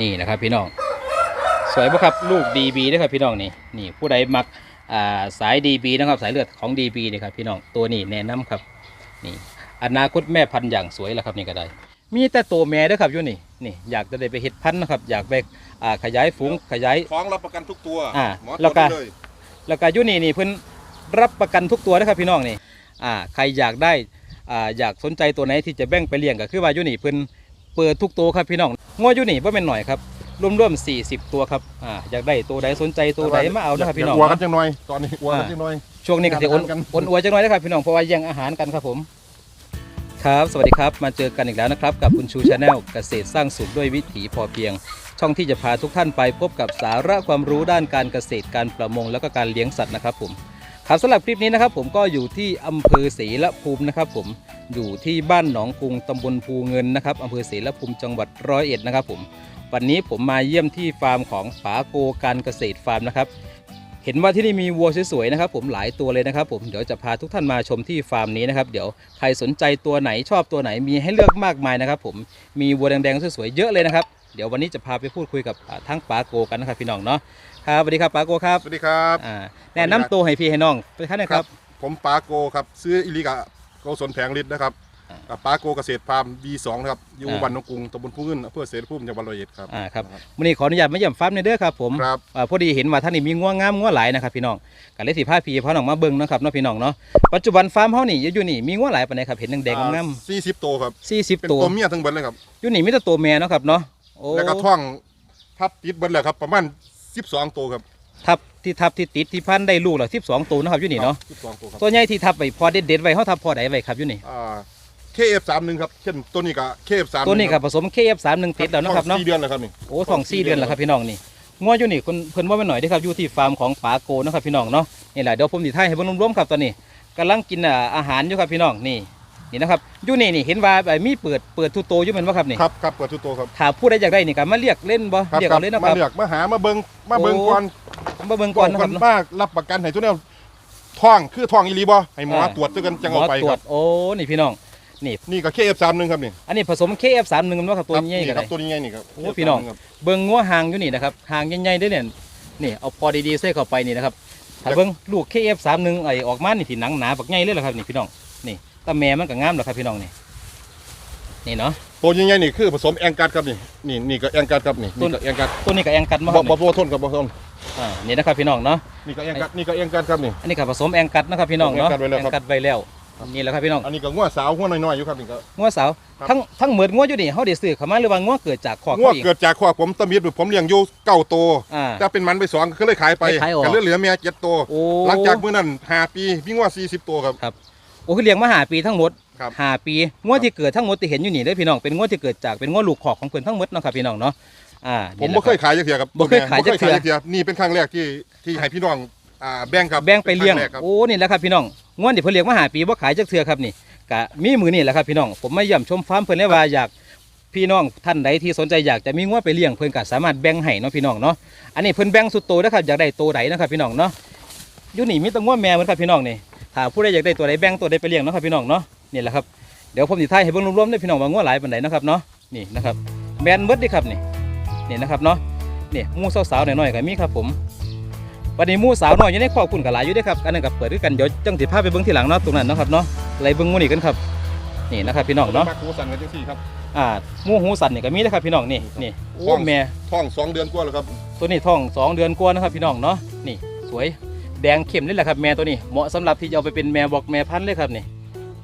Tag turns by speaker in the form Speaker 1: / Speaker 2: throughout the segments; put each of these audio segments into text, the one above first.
Speaker 1: นี่นะครับพี่น้องสวยปะครับลูก DB นะครับพี่น้องนี่นี่ผู้ใดมักอ่าสาย DB นะครับสายเลือดของ DB นี่ครับพี่น้องตัวนี้แนะนำครับนี่อนาคตแม่พันธุ์อย่างสวยแล้วครับนี่ก็ได้ มีแต่ตัวแม่เด้อครับอยู่นี่นี่อยากจะได้ไปเห็ดพันธุ์นะครับอยากไปอ่าขยายฝูงขยาย
Speaker 2: ฟ้องรับประกันทุกตัว
Speaker 1: อ่า
Speaker 2: หมอ
Speaker 1: แล้วก็
Speaker 2: ตรจได้เลย
Speaker 1: แล้วก็อยุนี่นี่เพิ่นรับประกันทุกตัวนะครับพี่น้องนี่อ่าใครอยากได้อ่าอยากสนใจตัวไหนที่จะแบ่งไปเลี้ยงก็คือว่าอยุนี่เพิ่น เปิดทุกตัวครับพี่น้องงัวอยุนี่บ่แม่นหน่อยครับรวมๆ40 ตัวครับอ่าอยากได้ตัวใดสนใจตัวใดมาเอานะครับพี่น้อง
Speaker 2: ย่าวัวกันจังหน่อยตอนนี้วัวกันจังหน่อย
Speaker 1: ช่วงนี้ก็สิอ้น
Speaker 2: อาหารกัน
Speaker 1: อ้นอวยจังน้อยนะครับพี่น้องเพราะว่าแย่งอาหารกันครับผม ครับสวัสดีครับมาเจอกันอีกแล้วนะครับ กับคุณชูชาแนลเกษตรสร้างสุขด้วยวิถีพอเพียง ช่องที่จะพาทุกท่านไปพบกับสาระความรู้ด้านการเกษตรการประมง แล้วก็การเลี้ยงสัตว์นะครับผม ครับสำหรับคลิปนี้นะครับผมก็อยู่ที่อำเภอศรีละภูมินะครับ ผมอยู่ที่บ้านหนองกุงตำบลภูเงินนะครับอำเภอศรีละภูมิจังหวัดร้อยเอ็ดนะครับผมวันนี้ผมมาเยี่ยมที่ฟาร์มของป๋าโกการเกษตรฟาร์มนะครับ เห็นว่าที่นี่มีวัวสวยๆนะครับ ผมหลายตัวเลยนะครับ ผมเดี๋ยวจะพาทุกท่านมาชมที่ฟาร์มนี้นะครับ เดี๋ยวใครสนใจตัวไหนชอบตัวไหนมีให้เลือกมากมายนะครับ ผมมีวัวแดงๆสวยๆเยอะเลยนะครับเดี๋ยววันนี้จะพาไปพูดคุยกับทั้งป๋าโกกันนะครับพี่น้องเนาะ ครับสวัสดีครับป๋าโกครับ
Speaker 2: สวัสดีครับ
Speaker 1: อ่าแนะนำตัวให้พี่ให้น้องไปท่านนะครับ
Speaker 2: ผมปาโกครับซื้ออิลิกะโกศลแผงฤทธิ์นะครับ
Speaker 1: อ่า
Speaker 2: กับปาโกเกษตรฟาร์ม B2 นะครับอยู่
Speaker 1: อ่า
Speaker 2: บ้านหนองกรุงตำบลพุ่งเงินอำเภอเสรภูมิจังหวัดร้อยเอ็ดครับ
Speaker 1: อ่าครับวันนี้ขออนุญาตมาเยี่ยมฟาร์มในอยเด้อครับผม
Speaker 2: ครับ
Speaker 1: อ่าพอดีเห็นว่าท่านนี่มีงัวงามงัวหลายนะครับพี่น้องกันเลยสิพาพี่พ่อน้องมาเบิ่งเนาะครับเนาะพี่น้องเนาะปัจจุบันฟาร์มเฮานี่อยู่นี่มีงัวหลายปานใดครับเห็นแดงๆงาม
Speaker 2: สี่สิบตัวครับ
Speaker 1: ๆ40
Speaker 2: เป็น
Speaker 1: ตัว
Speaker 2: ตัวเมียทั้งเบิดเลยครับ
Speaker 1: อยู่นี่มีแต่ตัวแม่เนาะครับเนาะโอ้
Speaker 2: แล้วก็ท่องทับติดเบิดเลยครับประมาณ 12ตัวครับ
Speaker 1: ทับที่ทับที่ติดที่พันได้ลูกแล้ว12ตัวนะครับอยู่นี่เนาะ
Speaker 2: 12ตัวครับ
Speaker 1: ตัวใหญ่ที่ทับไว้พอเด็ดๆไว้เฮาทับพอใดไว้ครับอยู่นี่
Speaker 2: อ่า KF31 ครับเช่นตัวนี้ก็ KF31
Speaker 1: ตัวนี้ก็ผสม KF31 ติดแล้วเนาะครับเนาะ
Speaker 2: สี่เดือนแล้วครับนี่
Speaker 1: โอ้ท้อง4เดือนแล้วครับพี่น้องนี่งัวอยู่นี่คุณเพิ่นว่าแม่นหน่อยเด้อครับอยู่ที่ฟาร์มของป๋าโกเนาะครับพี่น้องเนาะนี่แหละเดี๋ยวผมสิถ่ายให้เบิ่งรวมๆครับตอนนี้กำลังกินอ่าอาหารอยู่ครับพี่น้องนี่ นี่นะครับอยู่นี่นี่เห็นว่าไอ้มีเปิดเปิดทุกโตวอยู่แม่นบ่ครับนี่
Speaker 2: ครับครับเปิดทุกตัวครับ
Speaker 1: ถ้าผู้ใดอยากได้นี่ก็มาเรียกเล่นบ่
Speaker 2: ครับ
Speaker 1: เรียก
Speaker 2: ครั
Speaker 1: เอาเลยเนาะค
Speaker 2: มา
Speaker 1: รับ
Speaker 2: เลือกมาหามาเบิงมาเบิง
Speaker 1: โอ้
Speaker 2: ก่อน
Speaker 1: มาเบิ่งก่อนนะครับ
Speaker 2: มารับประกันให้ตัวเนี้ยท้องคือท้องอีหลีบ่ให้หมอ
Speaker 1: อ่า
Speaker 2: ตรวจด้วยกันจัง
Speaker 1: หม
Speaker 2: เอา
Speaker 1: อ
Speaker 2: ไป
Speaker 1: ตร
Speaker 2: ควรั
Speaker 1: จ
Speaker 2: บ
Speaker 1: โอ้นี่พี่น้อง
Speaker 2: นี่ก็ KF31 ครับนี่
Speaker 1: อันนี้ผสม KF31 มันว่าครับตัว
Speaker 2: ครับ
Speaker 1: ใหญ่
Speaker 2: นี่
Speaker 1: กัน
Speaker 2: ค
Speaker 1: เล
Speaker 2: รับ
Speaker 1: ย
Speaker 2: ตัวนี้ไงนี่ครับ
Speaker 1: โอ้พี่น้อง
Speaker 2: ครับ
Speaker 1: เบิ่งงัวหางอยู่นี่นะครับหางใหญ่ๆเด้วยเนี่ยนี่เอาพอดีๆใส่เข้าไปนี่นะครับถ้าเบิ่งลูก KF31 ไอออกมานี่ที่หนังหนาบักใหญ่เลยเหรอครับนี่พี่น้องนี่แตาแม่มันก็งามเหรอครับพี่น้องนี่นี่เนาะ
Speaker 2: ตัวใหญ่ๆนี่คือผสมแองกัดครับนี่นี่นี่ก็แองกัดครับนี่
Speaker 1: ต้
Speaker 2: นี่
Speaker 1: น
Speaker 2: ก็แองกัด
Speaker 1: ตัวนี้ก็แองกัดมาค
Speaker 2: บ่
Speaker 1: รับ
Speaker 2: บ่
Speaker 1: นี่
Speaker 2: บ่ทนกับบ่ทน
Speaker 1: อ่านี่นะครับพี่น้องเนาะ
Speaker 2: นี่ก็แองกัดนี่ก็แองกัดครับนี่
Speaker 1: อันนี้ก็ผสมแองกัดนะครับพี่น้องเนาะ
Speaker 2: แองกัดไว้แล้วครับ
Speaker 1: กัดไว้แล้วนี่แหละครับพี่น้อง
Speaker 2: อันนี้ก็งัวสาวงัวน้อยๆอยู่ครับนี่ก็
Speaker 1: งัวสาว
Speaker 2: ครับ
Speaker 1: ทั้งทั้งหมดงัวอยู่นี่เฮาได้ซื้อเข้ามาหรือว่างัวเกิดจากคอก
Speaker 2: งัว
Speaker 1: เขาเอง
Speaker 2: เกิดจากครอบผมตะมิดผมเลี้ยงอยู่เก้าตัว
Speaker 1: อ่า
Speaker 2: แต่เป็นมันไปสองก็เลยขายไป
Speaker 1: เลยขายออก
Speaker 2: ก็เหลือเหลือเมียเจ็ดตัว
Speaker 1: โอ้
Speaker 2: หลังจากมื้อนั้นห้าปีมีงัว40ตัวครับ
Speaker 1: โอ้คือเลี้ยงมาหาปีทั้งหมด
Speaker 2: ครับ
Speaker 1: ห้าปีงวดที่เกิดทั้งหมดที่เห็นอยู่นี่เด้อพี่น้องเป็นงวดที่เกิดจากเป็นงวดลูกขอกของเพิ่นทั้งหมดเนาะครับพี่น้องเนาะอ่า
Speaker 2: ผม
Speaker 1: นี่แหละ
Speaker 2: บ่เคยขายจักเทียครับ
Speaker 1: บ่เคยขายจักเทื่อ
Speaker 2: บ่คนี่เป็นครั้งแรกที่ที่ให้พี่น้องอ่าแบ่งครับ
Speaker 1: แบ่งไปเลี้ยง
Speaker 2: ป็นครั้แรกครับ
Speaker 1: โอ้นี่แหละครับพี่น้องงวดที่เพิ่นเลี้ยงมาหาปีบ่ขายจักเทื่อครับนี่กะมีมือนี่แหละครับพี่น้องผมมาเยี่ยมชมฟาร์มเพิ่นเลยว่าอยากพี่น้องท่านใดที่สนใจอยากจะมีงวดไปเลี้ยงเพิ่นก็สามารถแบ่งให้เนาะพี่น้องเนาะอันนี้เพิ่นแบ่งสุดโตนะครับอยากได้โตใดนะครับพี่น้องเนาะอยู่นี่มีแตังวดแม่เหมือนครับพี่น้องนี่ ถ้าผู้ใดอยากได้ตัวใดแบ่งตัวใดไปเลี้ยงเนาะครับพี่น้องเนาะนี่แหละครับเดี๋ยวผมสิถ่ายให้เบิ่งรวมๆเด้อพี่น้องว่างวดหลายปานใดเนาะครับเนาะนี่นะครับแบนเบิดเดิครับนี่นี่นะครับเนาะนี่หมู่สาวๆหน่อยๆก็มีครับผมวันนี้หมู่สาวน้อยอยู่ในครอบคุณกับหลายอยู่เด้อครับอันนั้นก็เปิดด้วยกันเดี๋ยวจังสิพาไปเบิ่งทีหลังเนาะตรงนั้นเนาะครับเนาะไล่เบิ่งหมู่นี่กันครับนี่นะครับพี่น้องเนาะ
Speaker 2: มักหูสั่นกันจังซี่ครับ
Speaker 1: อ่าหมู่หูสันนี่ก็มีนะครับพี่น้องนี่นี่โอ้
Speaker 2: ท้อง
Speaker 1: แม่
Speaker 2: ท้องสองเดือนกว่าแล้วครับ
Speaker 1: ตัวนี้ท้องสองเดือนกว่านะครับพี่น้องเนาะนี่สวย แดงเข้มนี่แหละครับแม่ตัวนี้เหมาะสำหรับที่จะเอาไปเป็นแม่บอกแม่พันธุ์เลยครับนี่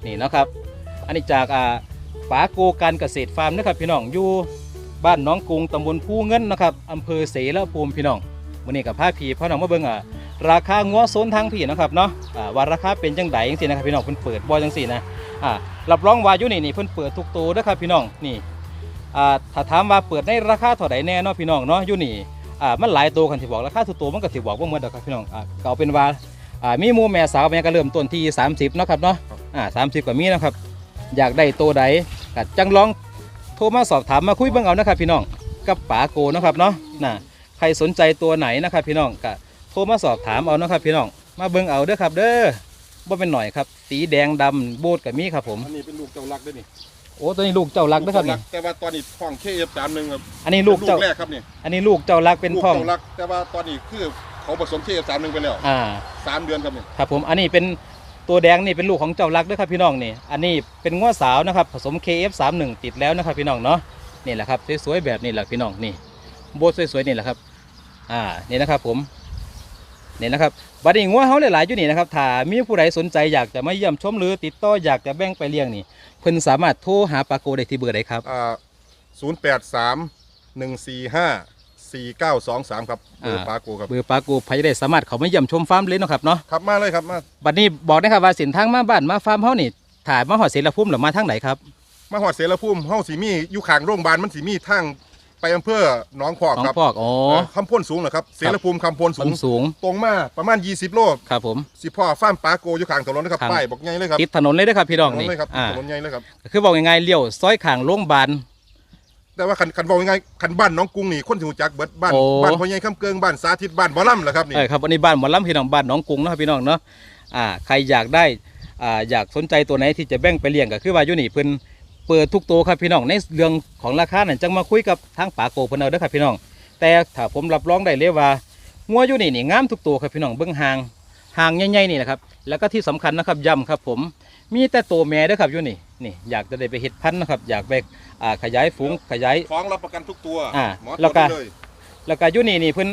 Speaker 1: นี่นะครับ อันนี้จากอ่าป๋าโกการเกษตรฟาร์มนะครับพี่น้องอยู่บ้านน้องกรุงตำบลภูเงินนะครับอำเภอเสรภูมิพี่น้องวันนี้กับพาพี่พ่อน้องมาเบิ่งอ่าราคางัวโซนทางพี่นะครับเนาะอ่าว่าราคาเป็นจังไดจังซี่นะครับพี่น้องเพิ่นเปิดบ่จังซี่นะอ่ารับรองว่าอยู่นี่นี่เพิ่นเปิดทุกตัวเด้อครับพี่น้องนี่อ่าถ้าถามว่าเปิดในราคาเท่าใดแน่เนาะพี่น้องเนาะอยู่นี่ อ่ามันหลายตัวกันที่บอกราคาทุกตัวมันก็สิบอกบ่เหมือนดอกครับพี่น้องอ่าก็เอาเป็นว่าอ่ามีหมูแม่สาวแม่ก็เริ่มต้นที่ 30เนาะครับเนาะอ่า30ก็มีนะครับ อยากได้ตัวใดก็จังลองโทรมาสอบถามมาคุยเบิ่งเอานะครับ พี่น้องกับป๋าโกนะครับเนาะน่ะใครสนใจตัวไหนนะครับ พี่น้องก็โทรมาสอบถามเอานะครับ พี่น้องมาเบิ่งเอาเด้อครับ เด้อบ่เป็นหน่อยครับ สีแดงดำโบดกับมีครับผม
Speaker 2: อันนี้เป็นลูกเจ้ารักด้วยนี่
Speaker 1: โอ้ตัวนี้ลูกเจ้ารักนะครับนี่
Speaker 2: แต่ว่าตอนนี้ท้องเคเอฟสามหนึ่งครับ
Speaker 1: อันนี้ลูกเจ้า
Speaker 2: แรกครับนี่
Speaker 1: อันนี้ลูกเจ้ารักเป็น
Speaker 2: ลูก
Speaker 1: ท้อง
Speaker 2: เจ้ารัก แต่ว่าตอนนี้คือเขาผสมเคเอฟสามหนึ่งไปแล้ว
Speaker 1: อ่า
Speaker 2: สามเดือนครับนี่
Speaker 1: ครับผม อันนี้เป็นตัวแดงนี่เป็นลูกของเจ้ารักด้วยครับพี่น้องนี่ อันนี้เป็นง้อสาวนะครับผสม KF31 ติดแล้วนะครับพี่น้องเนาะ นี่แหละครับสวยๆแบบนี้แหละพี่น้องนี่ โบสสวยๆนี่แหละครับ อ่า นี่นะครับผม นี่นะครับบัดนี้งัวเฮาหลายๆอยู่นี่นะครับถ้ามีผู้ใดสนใจอยากจะมาเยี่ยมชมหรือติดต่ออยากจะแบ่งไปเลี้ยงนี่เพิ่นสามารถโทรหาปาโกได้ที่เบอร์ใดครับ
Speaker 2: อ่าศูนย์แปดสามหนึ่งสี่ห้าสี่เก้าสองสามครับเบอร์
Speaker 1: อ่า
Speaker 2: ปาโกครับ
Speaker 1: เบอร์ปาโกพายได้สามารถเขามาเยี่ยมชมฟาร์มเลยเนาะครับเนาะ
Speaker 2: ครับมาเลยครับมา
Speaker 1: บัดนี้บอกนะครับว่าเส้นทางมาบ้านมาฟาร์มเฮานี่ถ่ายมาหอดเสรภูมิหรือมาทางไหนครับ
Speaker 2: มาหอดเสรภูมิเฮาสีมีอยู่ข้างโรงพยาบาลมันสีมีทาง ไปอำเภอหนองพอก
Speaker 1: น้อง
Speaker 2: ครับ
Speaker 1: พอกอ๋อ
Speaker 2: เอ่อคำพ่นสูงเหรอครับเสรภูมิคำพ่นสู
Speaker 1: มั
Speaker 2: ง
Speaker 1: นสูง
Speaker 2: ตรงมาประมาณ 20 โล
Speaker 1: ครับผม
Speaker 2: สิพ่อฟ้าร์มปาโกอยู่ข้างถนนนะครับ
Speaker 1: ข้าง
Speaker 2: ป้ายบอกไงเลยครับ
Speaker 1: ติดถนนเลยเด้อครับพี่น้อง
Speaker 2: ถนน
Speaker 1: นี่
Speaker 2: เลยครับ
Speaker 1: อ่า
Speaker 2: ถนนใหญ่เลยครับ
Speaker 1: คือบอกยังไงเลี้ยวซอยข้างโรงพยาบาล
Speaker 2: แต่ว่าคันคันบอกยังไงคันบ้านน้องกรุงนี่คนที่รู้จักเบิดบ้าน
Speaker 1: โอ้
Speaker 2: บ้านพ่อใหญ่คำเกิงบ้านสาธิตบ้านบ่อล่ำเหรอครับนี่
Speaker 1: เออครับวันนี้บ้านหมอลำพี่น้องบ้านหน้องกรุงเนาะครับพี่น้องเนาะอ่าใครอยากได้อ่าอยากสนใจตัวไหนที่จะแบ่งไปเลี้ยงก็คือว่าอยู่นี่เพิ่น เปิดทุกตัวครับพี่น้องในเรื่องของราคานั่นจังมาคุยกับทางป๋าโกเพิ่นเอาเด้อครับพี่น้อง แต่ถ้าผมรับรองได้เลยว่างัวอยู่นี่นี่งามทุกตัวครับพี่น้องเบิ่งหางหางใหญ่ๆนี่แหละครับแล้วก็ที่สำคัญนะครับย้ำครับผมมีแต่ตัวแม่เด้อครับอยู่นี่นี่อยากจะได้ไปเฮ็ดพันธุ์นะครับอยากไปอ่าขยายฝูงขยาย
Speaker 2: ฟ้องรับประกันทุกตัว
Speaker 1: อ่า
Speaker 2: หมอตร
Speaker 1: แล้วว
Speaker 2: จ
Speaker 1: ก็
Speaker 2: ได้เลย
Speaker 1: แล้วก็อยูนี่นี่เพิ่น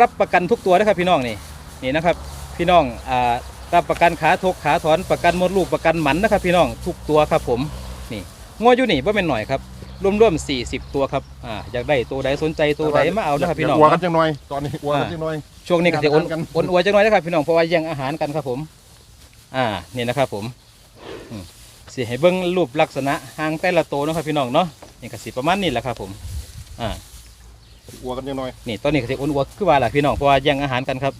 Speaker 1: รับประกันทุกตัวนะครับพี่น้องนี่นี่นะครับพี่น้องอ่ารับประกันขาทกขาถอนประกันมดลูกประกันหมันนะครับพี่น้องทุกตัวครับผมนี่ งออยู่นี่ว่าเป็นหน่อยครับรวมๆ40 ตัวครับอ่าอยากได้ตัวใดสนใจตัวใดมาเอานะครับพี่น้อง
Speaker 2: ยากวัวกัน
Speaker 1: เนาะ
Speaker 2: จังหน่อยตอนนี้วัวกัน
Speaker 1: อ่า
Speaker 2: จังหน่อย
Speaker 1: ช่วงนี้ก็จะอ้น
Speaker 2: อาหารกัน
Speaker 1: อ้นอวยจังหน่อยนะครับพี่น้องเพราะว่าแย่งอาหารกันครับผม อ่านี่นะครับผมอืมสิให้เบิ้งรูปลักษณะหางแต่ละตัวเนาะครับพี่น้องเนาะนี่ก็สิประมาณนี้แหละครับผมอ่า
Speaker 2: วัวกันจังหน่อย
Speaker 1: นี่ตอนนี้ก็สิอ้นอวคือว่าแหละพี่น้องเพราะว่าแย่งอาหารกันครับ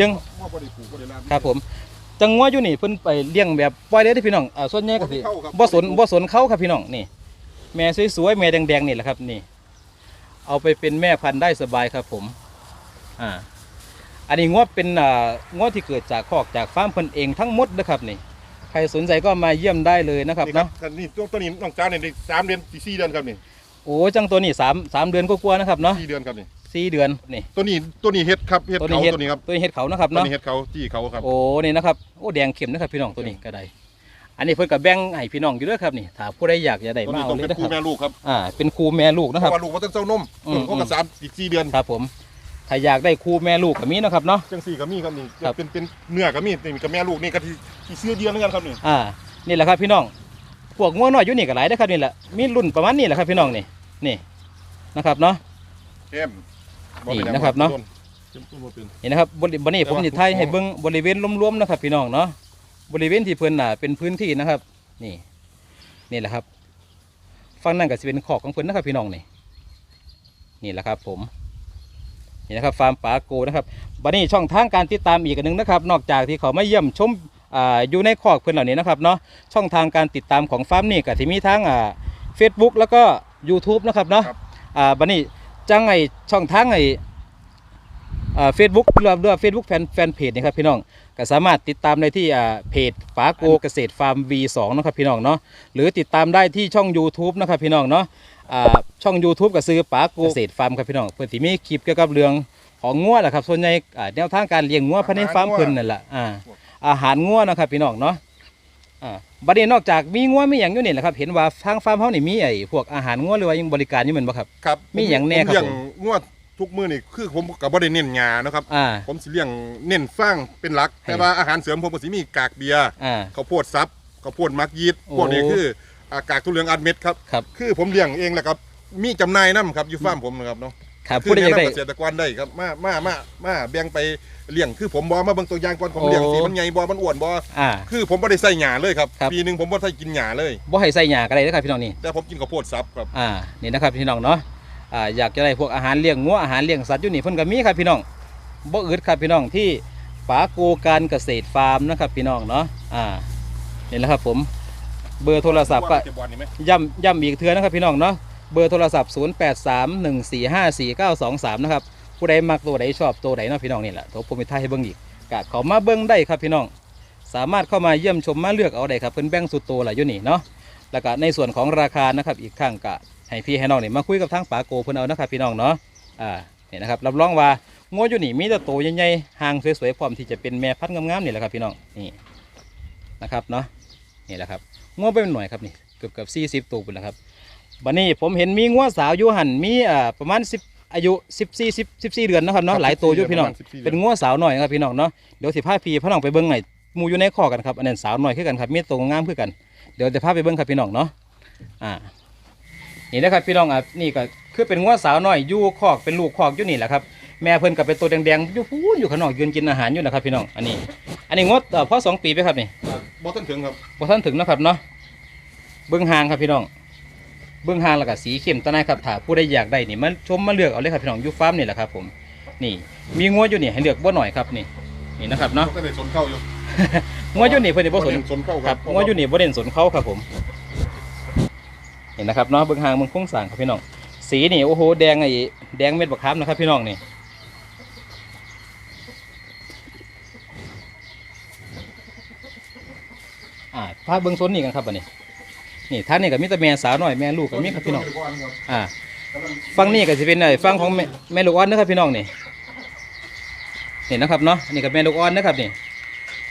Speaker 1: ยัง
Speaker 2: ว่าบ่ได้ปลูกบ่ได้ลา
Speaker 1: ครับผม จังหวะอยู่นี่เพิ่นไปเลี้ยงแบบปล่อยเลยเด้อพี่น้องอ่าส่วนใหญ่ก็สิ
Speaker 2: เข้าครับ
Speaker 1: บ่สนบ่สนเขาครับพี่น้องนี่ แม่สวยๆแม่แดงๆนี่แหละครับนี่ เอาไปเป็นแม่พันธุ์ได้สบายครับผมอ่าอันนี้งวดเป็นอ่างวดที่เกิดจากคอกจากฟาร์มเพิ่นเองทั้งหมดนะครับนี่ใครสนใจก็มาเยี่ยมได้เลยนะครับ
Speaker 2: นี่ครับ
Speaker 1: เนาะ
Speaker 2: คันนี้ตัวตัวนี้น้องจ้าเนี่ยได้สามเดือนสี่เดือนครับนี่
Speaker 1: โอ้จังตัวนี้สามสามเดือนก็กลัวาๆนะครับเนาะ
Speaker 2: สี่เดือนครับนี่
Speaker 1: สี่เดือนนี่
Speaker 2: ตัวนี้ตัวนี้เฮ็ดครับเฮ็ด
Speaker 1: ตัว
Speaker 2: เขา
Speaker 1: นี้เฮ็ด
Speaker 2: ตัวนี้ครับ
Speaker 1: ตัวนี้เห็ดเขานะครับ
Speaker 2: ตัว
Speaker 1: เนาะ
Speaker 2: นี้เฮ็ดเขาจี้เขาครับ
Speaker 1: โอ้นี่นะครับโอ้แดงเข้มนะครับพี่น้องตัวนี้ก็ได้ อันนี้เพิ่นกับแบ่งให้พี่น้องอยู่ด้วยครับนี่ถ้าผู้ใดอยากจะได้
Speaker 2: ตัว
Speaker 1: มา
Speaker 2: นี้
Speaker 1: เอา
Speaker 2: ต้อง
Speaker 1: เล
Speaker 2: เป็
Speaker 1: ย
Speaker 2: น
Speaker 1: นะค
Speaker 2: คู่
Speaker 1: รับ
Speaker 2: แม่ลูกครับ
Speaker 1: อ่าเป็นครูแม่ลูก
Speaker 2: เพ
Speaker 1: นะครับ
Speaker 2: ราะว่าลูกมันต้องเจ้านม
Speaker 1: อืม
Speaker 2: เขาก็สามอีกสี่เดือน
Speaker 1: ครับผมถ้าอยากได้ครูแม่ลูกก็มีเนาะครับเนาะ
Speaker 2: จังสี่ก็มีครับนี่
Speaker 1: ครับ
Speaker 2: เป็นเป็นเนื้อก็มีนี่กับแม่ลูกนี่ก็ที่ที่ซื้อเดือนเหมือนกันครับนี่
Speaker 1: อ่านี่แหละครับพี่น้องพวกง่วงน้อยอยู่นี่ก็หลายนะครับนี่แหละมีรุ่นประมาณนี้แหละครับพี่น้องนี่นี่นะครับเนาะ
Speaker 2: เข้ม
Speaker 1: นี่นะครับเนาะ
Speaker 2: เข้มข้นบ่เป็น
Speaker 1: นี่นะครับบริบนี้ผมจะไทยให้เบิ่งบริเวณรวมๆนะครับพี่น้องเนาะบริเวณที่เพิ่นน่ะเป็นพื้นที่นะครับ นี่นี่แหละครับฝั่งนั้นก็สิเป็นขอกของเพิ่นนะครับพี่น้องนี่นี่แหละครับผมนี่นะครับฟาร์มปาโกนะครับบัดนี้ช่องทางการติดตามอีกอันหนึงนะครับ นอกจากที่เขามาเยี่ยมชมอ่าอยู่ในคอกเพื่อนเหล่านี้นะครับเนาะช่องทางการติดตามของฟาร์มนี่ก็ที่มีทั้งอ่าเฟซบุ๊กแล้วก็ YouTube นะครับเนาะอ่าบัดนี้ จังไอช่องทางไออ่าเฟซบุ๊กหรือว่าเฟซบุ๊กแฟนแฟนเพจนะครับพี่น้องก็สามารถติดตามได้ที่อ่าเพจปาโกเกษตรฟาร์ม V2 นะครับพี่น้องเนาะหรือติดตามได้ที่ช่อง YouTube นะครับพี่น้องเนาะอ่าช่อง YouTube ก็ซื้อปาโกเกษตรฟาร์มครับพี่น้องเพื่อนสิมีคลิปเกี่ยวกับเรื่องของงัวแหละครับส่วนใหญ่อ่าแนวทางการเลี้ยงงัวภายในฟาร์มเพิ่นนั่นแหละอ่าอาหารงัวนะครับพี่น้องเนาะ อ่าบัดนี้นอกจากมีงัวมีอย่างอยู่นี่แหละครับ เห็นว่าทางฟาร์มเฮานี่มีไอ้พวกอาหารงัวหรือว่ายังบริการอยู่เหมือนบ่ครับ
Speaker 2: ครับ
Speaker 1: มีอย่างแน่ครับ
Speaker 2: ผม เลี้ยง
Speaker 1: ผม
Speaker 2: งวดทุกมื้อนี่คือผมก็บ่ได้เน้นหญ้านะครับ
Speaker 1: อ่า
Speaker 2: ผมสิเลี้ยงเน้นฟางเป็นหลัก
Speaker 1: ให้
Speaker 2: แต่ว่าอาหารเสริมผมก็สิมีกากเบียร์
Speaker 1: อ่า
Speaker 2: ข้าวโพดซับข้าวโพดมักยีด
Speaker 1: โอ้
Speaker 2: พวกนี้คืออากากทุเรียนอัดเม็ดครับ
Speaker 1: ครับ
Speaker 2: คือผมเลี้ยงเองแหละครับ มีจำหน่ายน้ำครับอยู่ฟาร์มผมนะครับเนาะ
Speaker 1: ครับ
Speaker 2: คื
Speaker 1: ผู้ใดอยาก
Speaker 2: แนะ
Speaker 1: ได้
Speaker 2: นำเกษตรกรได้ครับมามามามาแบ่งไปเลี้ยงคือผมบอมาเบิ่งตัวอย่างก่อนผม
Speaker 1: โอ้
Speaker 2: เลี้ยงสีมันใหญ่บอมันอ้วนบอ
Speaker 1: อ่า
Speaker 2: คือผมบ่ได้ใส่หญ้าเลยครับ
Speaker 1: ครับ
Speaker 2: ปีหนึงผมบ่ได้กินหญ้าเลย
Speaker 1: บ่ให้ใส่หญ้าก็ได้นะครับพี่น้องนี่
Speaker 2: แต่ผมกินข้าวโพดซับครับ
Speaker 1: อ่า นี่นะครับพี่น้องเนาะ อ่า อยากจะได้พวกอาหารเลี้ยงงัวอาหารเลี้ยงสัตว์อยู่นี่เพิ่นก็มีครับพี่น้อง บ่อึดครับพี่น้องที่ปาโกการเกษตรฟาร์มนะครับพี่น้องเนาะ อ่า นี่แหละครับผม เบอร์โทรศัพท์ก็
Speaker 2: เก็บบอลนี่ไหม
Speaker 1: ย่ำย่ำอีกเทือนะครับพี่น้องเนาะ เบอร์โทรศัพท์ 0831454923 นะครับ ผู้ใดมักตัวใดชอบตัวใดเนาะพี่น้องนี่แหละโทรผมไปถ่าให้เบิ่งอีกกะเขามาเบิ่งได้ครับพี่น้อง สามารถเข้ามาเยี่ยมชมมาเลือกเอาได้ครับเพิ่นแบ่งสุดโตวละอยู่นี่เนาะ แล้วก็ในส่วนของราคานะครับอีกครั้งก็ให้พี่ให้น้องนี่มาคุยกับทางปาโกเพิ่นเอานะครับพี่น้องเนาะ อ่าเนี่ยนะครับรับรองว่างัวอยู่นี่มีแต่โตวใหญ่ๆหางสวยๆพร้อมที่จะเป็นแม่พันธุ์งามๆนี่แหละครับพี่น้องนี่นะครับเนาะนี่แหละครับงัวไปหน่อยครับนี่เกือบเกือบสี่สิบตัวพุ่นแล้วครับ วันนี้ผมเห็นมีงัวสาวอยู่หันมีอ่าประมาณสิบอายุสิบสี่สิบสิบสี่เดือนนะครับเนาะหลายตัวอยู่พี่น้องเป็นงัวสาวหน่อยนะครับพี่น้องเนาะเดี๋ยวสิพาพี่พี่น้องไปเบิ้งหน่อยหมูอยู่ในคอกกันครับอันนั้นสาวหน่อยคือกันครับมีตัวงามคือกันเดี๋ยวจะพาไปเบิ้งครับพี่น้องเนาะอ่านี่นะครับพี่น้องอะนี่ก็คือเป็นงัวสาวหน่อยอยู่คอกเป็นลูกคอกอยู่นี่แหละครับแม่เพิ่นก็เป็นตัวแดงๆอยู่พูนอยู่ข้างนอกยืนกินอาหารอยู่นะครับพี่น้องอันนี้ อันนี้งดเอ่อพอสองปีไปครับนี่
Speaker 2: บอทันถึงครับ
Speaker 1: พอท่านถึงเนาะครับเนาะเบิ้งหางครับพี่น้อง เบิ้งหางแล้วก็สีเข้มตะนายครับถ้าผู้ใดอยากได้นี่มันชมมาเลือกเอาเลยครับพี่น้องอยู่ฟาร์มนี่แหละครับผมนี่มีงัวอยู่นี่ให้เลือกบ่หน่อยครับนี่นี่นะครับเนาะ
Speaker 2: ก็ได้สนเข้าอยู่
Speaker 1: งัวอยู่นี่เพิ่นสิบ่สน
Speaker 2: สนเข้า
Speaker 1: ค
Speaker 2: ค
Speaker 1: รั
Speaker 2: รั
Speaker 1: บบงัวอยู่นี่บ่เด่นสนเขาครับผมเห็นนะครับเนาะเบิ่งหางเบิ่งโครงสร้างครับพี่น้อง สีนี่โอ้โหแดงไอ้แดงเม็ดบักขามนะครับ พี่น้องนี่อ่าพาเบิ่งโซนนี่กันครับบัดนี้ นี่ท่านนี่ก็มีแต่แม่สาวน้อยแม่ลูกก็มีครับพี่น้องอ่าฟังนี่ก็สิเป็นไอ้ฟังของแม่แม่ลูกอ่อนนะครับพี่น้องนี่นี่นะครับเนาะนี่ก็แม่ลูกอ่อนนะครับนี่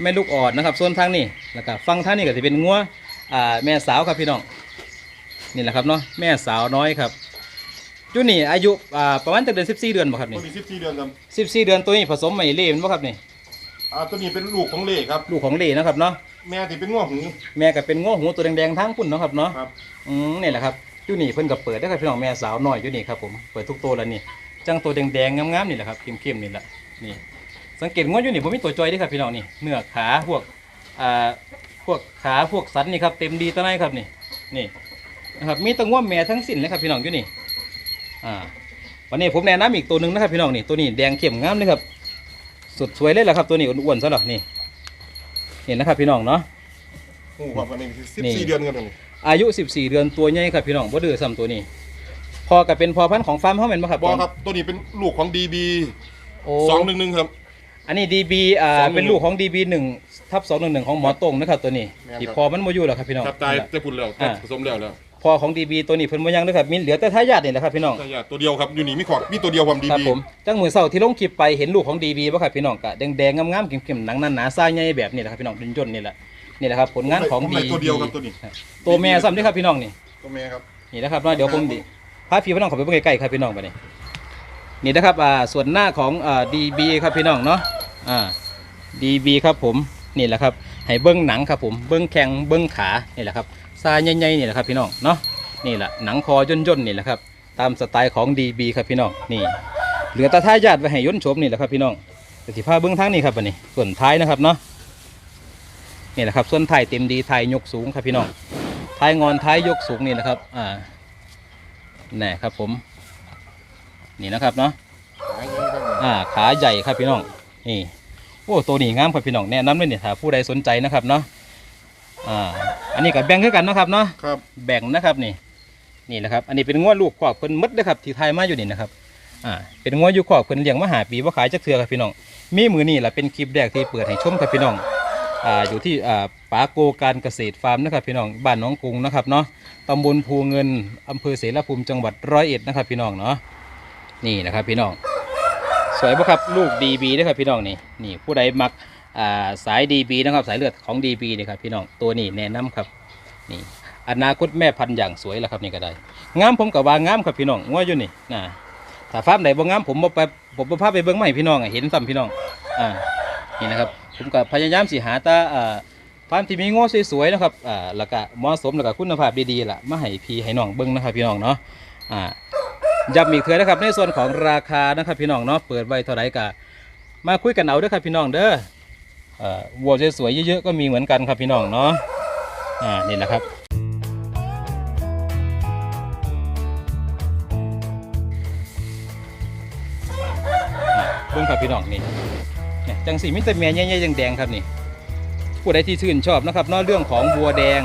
Speaker 1: แม่ลูกอ่อนนะครับส่วนทางนี้แล้วก็ฟังทางนี้ก็จะเป็นงัวอ่าแม่สาวครับพี่น้องนี่แหละครับเนาะแม่สาวน้อยครับจุนี่อายุอ่าประมาณจากเดือน14เดือนบ่ครับ
Speaker 2: ตัว
Speaker 1: นี่
Speaker 2: นี้สิบสี่เดือนครับ
Speaker 1: 14เดือนตัวนี้ผสมใหม่เล่มันบ่ครับนี่
Speaker 2: อ่าตัวนี้เป็นลูกของเล่ครับ
Speaker 1: ลูกของเล่นะครับเนาะ
Speaker 2: แม่ที่เป็นง่วงหู
Speaker 1: แม่ก็เป็นงัวหูตัวแดงๆทั้งพุ่นเนาะครับเนาะ
Speaker 2: ครับ
Speaker 1: อืมนี่แหละครับจุนี่เพิ่นก็เปิดได้อครับพี่น้องแม่สาวน้อยจุนี่ครับผมเปิดทุกตัวแล้วนี่จังตัวแดงๆงามๆนี่แหละครับเข้มๆนี่แหละนี่ สังเกตงัวอยู่นี่ผมมีตัวจอยเด้วยครับพี่น้องนี่เนื้อขาพวกอ่าพวกขาพวกสันนี่ครับเต็มดีตะไนครับนี่นี่นะครับมีแตังวแม่ทั้งสิ้นเลยครับพี่น้องอยู่นี่อ่าวันนี้ผมแนะนำอีกตัวหนึ่งนะครับพี่น้องนี่ตัวนี้แดงเข้มงามเลยครับ สุดสวยเลยแหละครับตัวนี้อ้วนๆซะหรอนี่นี่นะครับพี่น้องเนาะ
Speaker 2: หูครับอันนี้สิบ
Speaker 1: นี่
Speaker 2: สี่เดือนกันนี่
Speaker 1: อายุ 14 เดือนตัวใหญ่ครับพี่น้องบ่ดื้อซ้ำตัวนี้ พอกับเป็นพอพันธุ์ของฟาร์มเฮาแม่นบ่ครับ
Speaker 2: บอครับตัวนี้เป็นลูกของดีบี
Speaker 1: โอ้
Speaker 2: สองหนึ่งหนึ่งครับ
Speaker 1: อันนี้ DB อ่า
Speaker 2: 211
Speaker 1: เป็นลูกของ DB 1ทับ211 ของหมอตรงนะครับตัวนี้
Speaker 2: แม่นครับ
Speaker 1: ที่พอมันบ่อยู่แล้วครับพี่น้อง
Speaker 2: ครับตายจะพุ่นแล้ว
Speaker 1: อ่า
Speaker 2: ผสมแล้วแล้ว
Speaker 1: พอของ DB ตัวนี้เพิ่นบ่ยังเด้อครับมีเหลือแต่ทายาทนี่แหละครับพี่น้อง
Speaker 2: ใช่ตัวเดียวครับอยู่นี่มีขอบมีตัวเดียวความดี
Speaker 1: ครับ
Speaker 2: บี
Speaker 1: ผมจังมือเช้าที่ลงคลิปไปเห็นลูกของ DB บ่ครับพี่น้องก็แดงๆงามๆเข้มๆหนังหนาๆซ่าใหญ่แบบนี้แหละครับพี่น้องเป็นย่นนี่แหละนี่แหละครับผลงานของ
Speaker 2: ผม
Speaker 1: DB
Speaker 2: ให้ตัวเดียวครับตัวนี้
Speaker 1: ตัวแม่ซ้ำเด้อครับพี่น้องนี่
Speaker 2: ตัวแม่ครับ
Speaker 1: นี่นะครับเนาะเดี๋ยวผมดิพาพี่พี่น้องเขับไปเบิ่งใกล้ๆครับพี่น้องไปนี่นี่นะครับอ่าส่วนหน้าของอ่า DB ครับพี่น้องเนาะอ่า DB ครับผมนี่แหละครับให้เบิ้งหนังครับผมเบิ้งแข้งเบิ้งขานี่แหละครับ ซาใหญ่ๆนี่แหละครับพี่น้องเนาะนี่แหละหนังคอย่นๆนี่แหละครับตามสไตล์ของ DB ครับพี่น้องนี่เหลือแตาท้ายญาติไว้ให้ย่นโฉมนี่แหละครับพี่น้องแต่ที่พาเบิ้องทางนี้ครับอันนี้ส่วนท้ายนะครับเนาะนี่แหละครับส่วนท้ายเต็มดีท้ายยกสูงครับพี่น้องท้ายงอนท้ายยกสูงนี่แหละครับอ่าแน่ครับผม นี่นะครับเนาะอ่าขาใหญ่ครับพี่น้องนี่โอ้ตัวนี้งามครับพี่น้องแนะนำเลยเนี่ยถ้าผู้ใดสนใจนะครับเนาะอ่า อันนี้กับแบ่งคือกันเนาะครับเนาะ
Speaker 2: ครับ
Speaker 1: แบ่งนะครับนี่นี่แหละครับ อันนี้เป็นงวดลูกขอกเพิ่นหมดเลยครับที่ไทยมาอยู่นี่นะครับอ่าเป็นงวดอยู่ขอกเพิ่นเลี้ยงมาหาปีว่าขายจักเทือครับพี่น้อง มีมือนี่แหละเป็นคลิปแรกที่เปิดให้ชมครับพี่น้องอ่าอยู่ที่อ่าปาโกการเกษตรฟาร์มนะครับพี่น้องบ้านหน้องกรุงนะครับเนาะตำบลภูเงินอำเภอเสรภูมิจังหวัดร้อยเอ็ดนะครับพี่น้องเนาะนี่นะครับพี่น้อง สวยปะครับลูกดีบีนะครับพี่น้องนี่นี่ผู้ใดมักอ่า สายดีบีนะครับสายเลือดของดีบีนี่ครับพี่น้องตัวนี้แนะนำครับนี่อนาคตแม่พันธุ์อย่างสวยแล้วครับนี่ก็ได้งามผมกับว่างามครับพี่น้องงัวอยู่นี่นะถ้าฟาร์มไหนบ่งามผมบ่ไปผมบ่พาไปเบิ่งใหม่พี่น้องเห็นซ้ำพี่น้องอ่านี่นะครับผมก็พยายามสิหาตาอ่าฟาร์มที่มีง้อสวยๆนะครับอ่าแล้วก็เหมาะสมแล้วก็คุณภาพดีๆล่ะมาให้พี่ให้น้องเบิ้งนะครับพี่น้องเนาะอ่าย้ำอีกเถื่อนะครับในส่วนของราคานะครับพี่น้องเนาะเปิดไว้เท่าไหร่ก็มาคุยกันเอาเด้อครับพี่น้องเด้อ วัวสวยๆเยอะๆก็มีเหมือนกันครับพี่น้องเนาะอ่านี่แหละครับเบิ้งครับพี่น้องนี่จังสีมิตรแม่ใหญ่ๆแดงๆครับนี่ผู้ใดที่ชื่นชอบนะครับนอกเรื่องของบัวแดง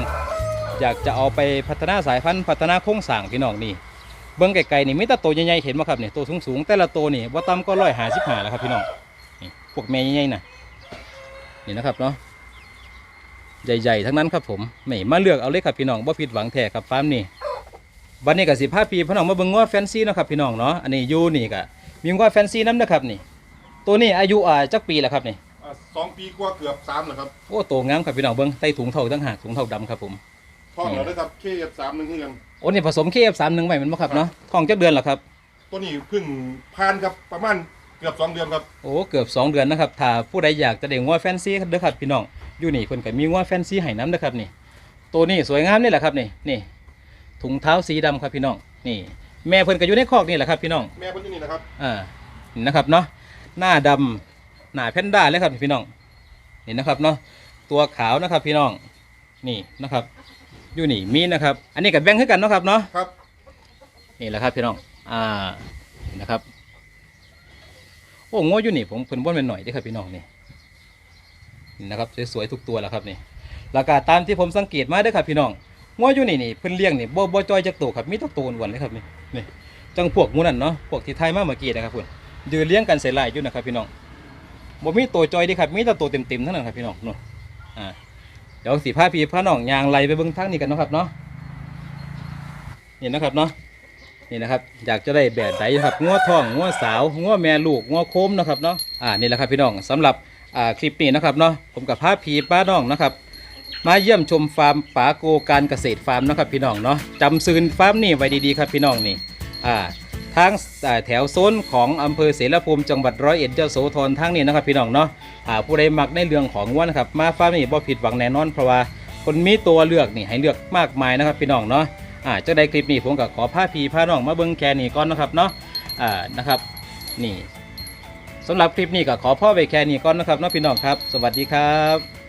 Speaker 1: อยากจะเอาไปพัฒนาสายพันธุ์พัฒนาโครงสร้างพี่น้องนี่เบิ้งไกลๆนี่มีแต่ตัวใหญ่ๆเห็นไหมครับนี่ตัวสูงๆแต่ละตัวนี่ว่าต่ำก็ร้อยหาสิบหาแล้วครับพี่น้องพวกแม่ใหญ่ๆนะ นี่นะครับเนาะใหญ่ๆทั้งนั้นครับผมไม่มาเลือกเอาเลยครับพี่น้องบ่ผิดหวังแท้ครับฟาร์มนี่วันนี้ก็สิพาพี่พี่น้องมาเบิ่งง้อแฟนซีเนาะครับพี่น้องเนาะอันนี้อยู่นี่ก็มีง้อแฟนซีน้ำนะครับนี่ ตัวนี้อายุอ่าจักปีแล้วครับนี่
Speaker 2: อ่าสองปีกว่าเกือบสามแล้วครับ
Speaker 1: โอ้โตงามครับพี่น้องเบิ่งใต้ถุงเท่าตั้งหากถุงเท่าดำครับผม
Speaker 2: ท้องเราได้ครับเคเอฟสามหนึ่งเฮือน
Speaker 1: โอ้นี่ผสมเคฟสามหนึ่งไว้แมันบ่ครับเนาะท้องจักเดือนแล้วครับ
Speaker 2: ตัวนี้เพิ่งผ่านครับประมาณ เกือบสองเดือนครับ
Speaker 1: โอ้เกือบสองเดือนนะครับถ้าผู้ใดอยากจะได้ง้อแฟนซีเด้อครับพี่น้องอยู่นี่เพิ่นก็มีง้อแฟนซีให้น้ำเด้อครับนี่ ตัวนี้สวยงามนี่แหละครับนี่นี่ถุงเท้าสีดำครับพี่น้องนี่ แม่เพิ่นก็อยู่ในคอกนี่แหละครับพี่น้อง
Speaker 2: แม่เพิ่นอยู่นี่นะครับ
Speaker 1: อ่านี่นะครับเนาะหน้าดำหน้าแพนด้าเลยครับพี่น้องนี่นะครับเนาะตัวขาวนะครับพี่น้องนี่นะครับอยู่นี่มีนะครับ อันนี้กับแบงค์คือกันเนาะครับเนาะ
Speaker 2: ครับ
Speaker 1: นี่แหละครับพี่น้องอ่านี่นะครับ โอ้งออยู่นี่ผมเพิ่นบ่นเป็นหน่อยด้ครับพี่น้องนี่นี่นะครับสวยๆทุกตัวแหละครับนี่ราคาตามที่ผมสังเกตมาด้ครับพี่น้องงออยู่นี่นี่เพิ่นเลี้ยงนี่บ่บ่จอยจักตัวครับมีแตัวโตนวนเลยครับนี่นี่จังพวกมูนั่นเนาะพวกที่ไทยมาเมื่อกี้นะครับคุณยืนเลี้ยงกันใส่ลายอยู่นะครับพี่น้องบ่มีตัวจอยดีครับมีแต่ตัวเต็มๆเท่านั้นครับพี่น้องนู่นอ่าเดี๋ยวสีผ้าพีผ้าน้องยางไล่ไปเบิ้งทางนี้กันนะครับเนาะนี่นะครับเนาะ นี่นะครับอยากจะได้แบบไหนครับงัวทองงัวสาวงัวแม่ลูกงัวโคมนะครับเนาะอ่านี่แหละครับพี่น้องสำหรับอ่าคลิปนี้นะครับเนาะผมกับผ้าพีป้าน้องนะครับมาเยี่ยมชมฟาร์มป๋าโกการเกษตรฟาร์มนะครับพี่น้องเนาะจำซื้อฟาร์มนี่ไว้ดีๆครับพี่น้องนี่อ่าทางแถวโซนของอำเภอเสรภูมิจังหวัดร้อยเอ็ดเจ้าโสธรทางนี้นะครับพี่น้องเนาะอ่าผู้ใดมักในเรื่องของวัวนะครับมาฟาร์มนี่บ่ผิดหวังแน่นอนเพราะว่าคนมีตัวเลือกนี่ให้เลือกมากมายนะครับพี่น้องเนาะ อ่าเจ้าใดคลิปนี้ผมก็ขอผ้าพีผ้าน้องมาเบิ้งแค่นี้ก่อนนะครับเนาะอ่านะครับนี่สำหรับคลิปนี้ก็ขอพ่อไปแค่นี้ก่อนนะครับเนาะพี่น้องครับ สวัสดีครับ